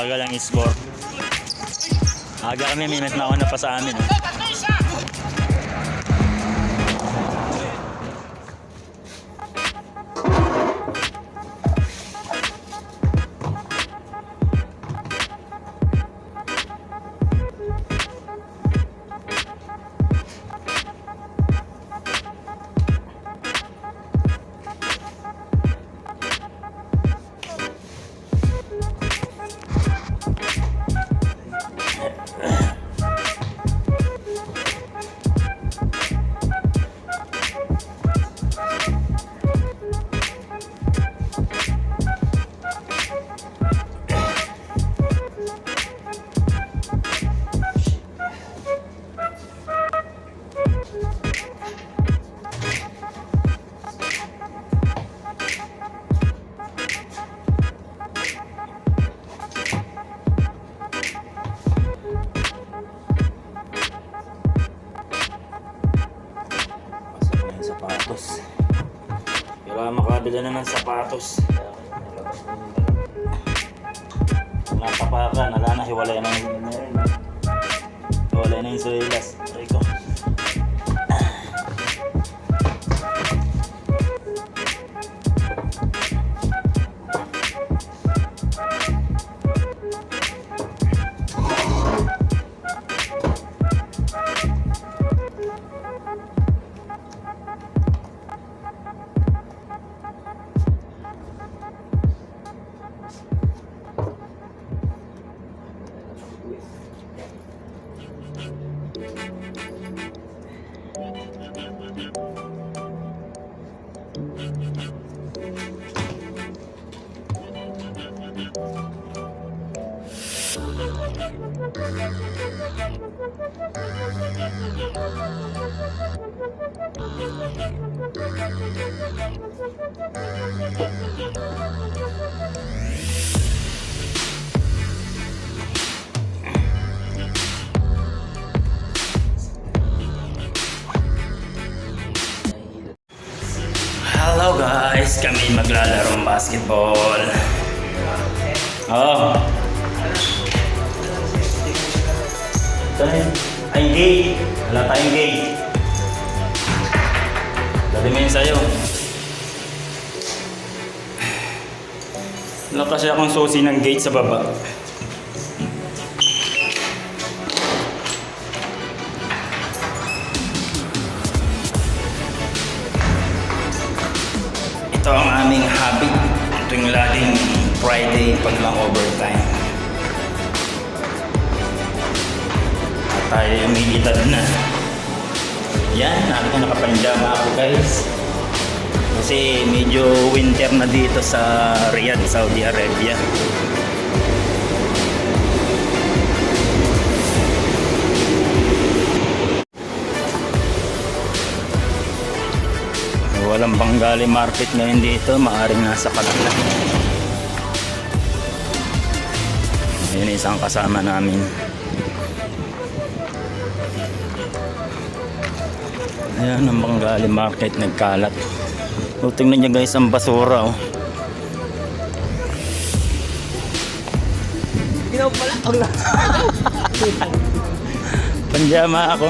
Mabagal ang score. Aga kami, minute na ako na pa sa amin. eh. Kailangan makabila na ng sapatos. Natapakan, ala na, hiwalay na yung Hiwalay na yung suelas. Aray guys, kami maglalarong basketball. Oh. Ito na. Ay, gate. Wala tayong gate. Dali mo yun sa'yo. Wala kasi akong susi ng gate sa baba. Ito ang aming habit tuwing laging Friday pag lang overtime. At tayo umilitad na. Yan, ako nakapanjama ako guys. Kasi medyo winter na dito sa Riyadh, Saudi Arabia. Walang Bengali market ngayon dito, maaring nasa kabila. Yun isang kasama namin. Ayan ang Bengali market nagkalat. O, tingnan niyo guys ang basura oh. Ginaw pala. Ang Panjama ako.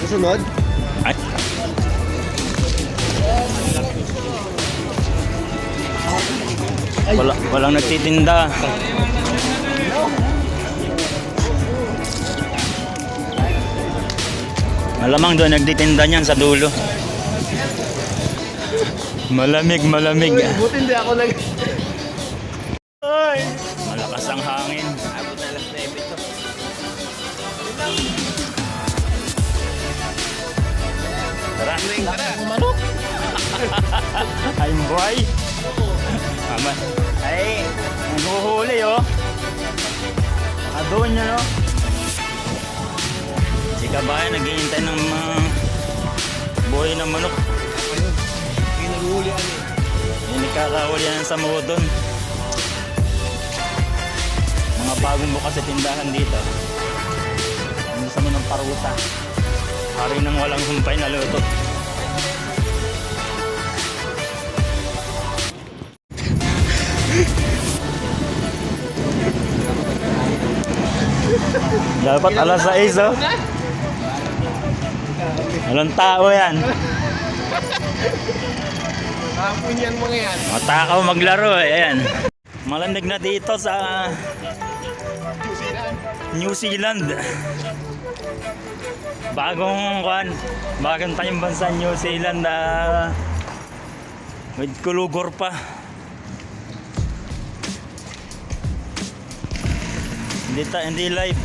Kasunod? Wala, walang nagtitinda. Malamang doon nagtitinda niyan sa dulo. Malamig, malamig. Buti hindi ako nag... Ay! Malakas ang hangin. Abot na alas 9 ito. Tara. Tara. Manok! I'm boy. Tama. Ay, naghuhuli oh. Adon niya no. Si Kabayan naghihintay ng mga buhay ng manok. Pinaghuli ano eh. Nakakahuli yan sa Mudon. Mga bagong bukas sa tindahan dito. Ano sa ng paruta. Hari ng walang humpay na luto. Dapat alas 6 oh. Anong tao yan? Tapon yan mga yan. Matakaw maglaro eh. Ayan. Malamig na dito sa New Zealand. Bagong kwan, bagong tayong bansa New Zealand na uh, with kulugor pa. Hindi ta hindi live.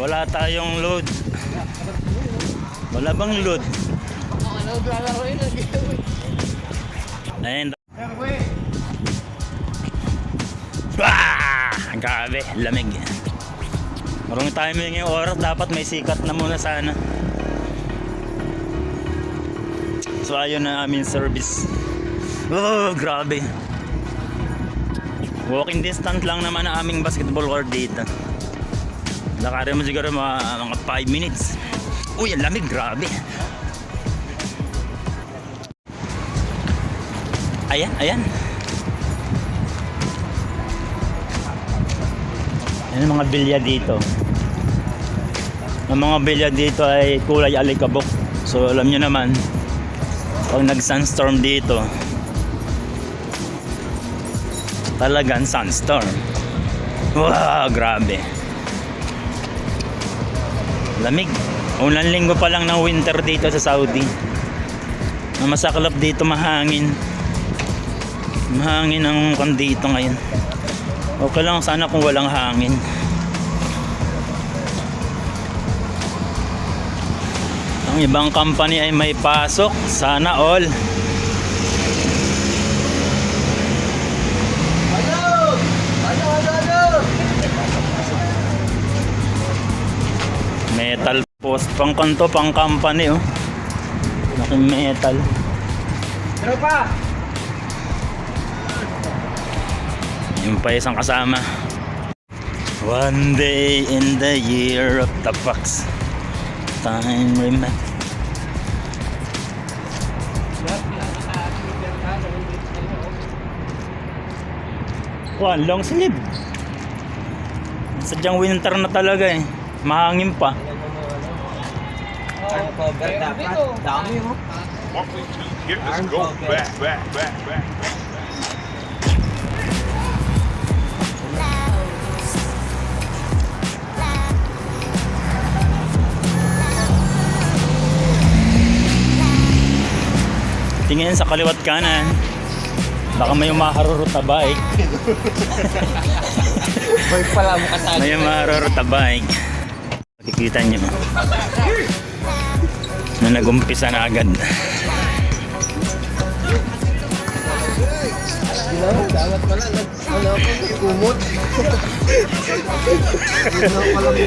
Wala tayong load. Wala bang load? Ayun. Eh. Ah! Grabe, lamig. Marunong timing yung oras, dapat may sikat na muna sana. So ayun na aming service. Oh, grabe. Walking distance lang naman ang aming basketball court dito. Lakarin mo siguro mga, mga 5 minutes. Uy, ang lamig, grabe. Ayan, ayan. Yan ang mga bilya dito. Ang mga bilya dito ay kulay alikabok. So alam nyo naman, pag nag-sunstorm dito, talagang sunstorm. Wow, grabe. Lamig. Unang linggo pa lang ng winter dito sa Saudi. Masaklap dito mahangin. Mahangin ang kan dito ngayon. Okay lang sana kung walang hangin. Ang ibang company ay may pasok. Sana all. Metal post. Pang kanto, pang company oh. Laking metal. Tropa! Yung pa isang kasama. One day in the year of the fox. Time remember. Kuan, long sleeve. Sadyang winter na talaga eh. Mahangin pa. Cover dapat. Dami mo. One, two, get this go back, back, back, back. Tingin sa kaliwat kanan. Baka may umaharurot na bike. Boy pala mo kasali. May umaharurot na bike. Makikita nyo. Na nagumpisa na agad. Dapat pala. Ano ako, kumot. Ginawa pala mo.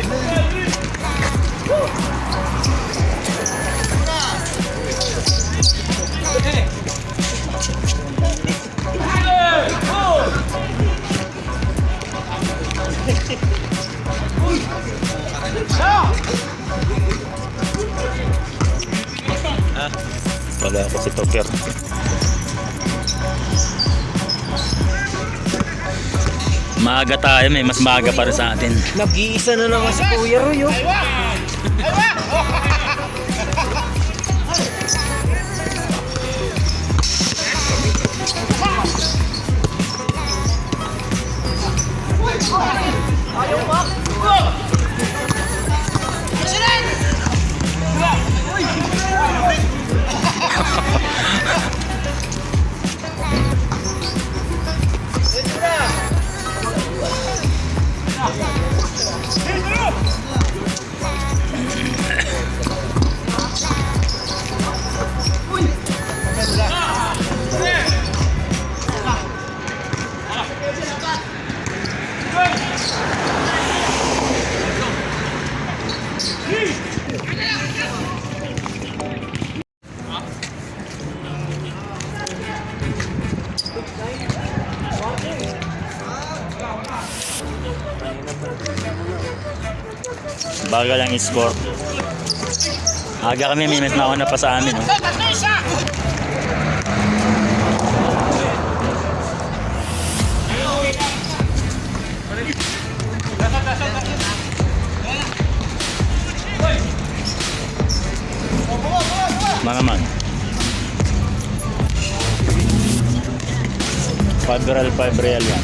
Wala ako si Toker. Maaga tayo, may mas maaga para sa atin. Nag-iisa na naman si Kuya Roy. oh. Bagal ang score. Aga kami, may nauna pa sa amin. Oh. Mga man. Five real, five real yan.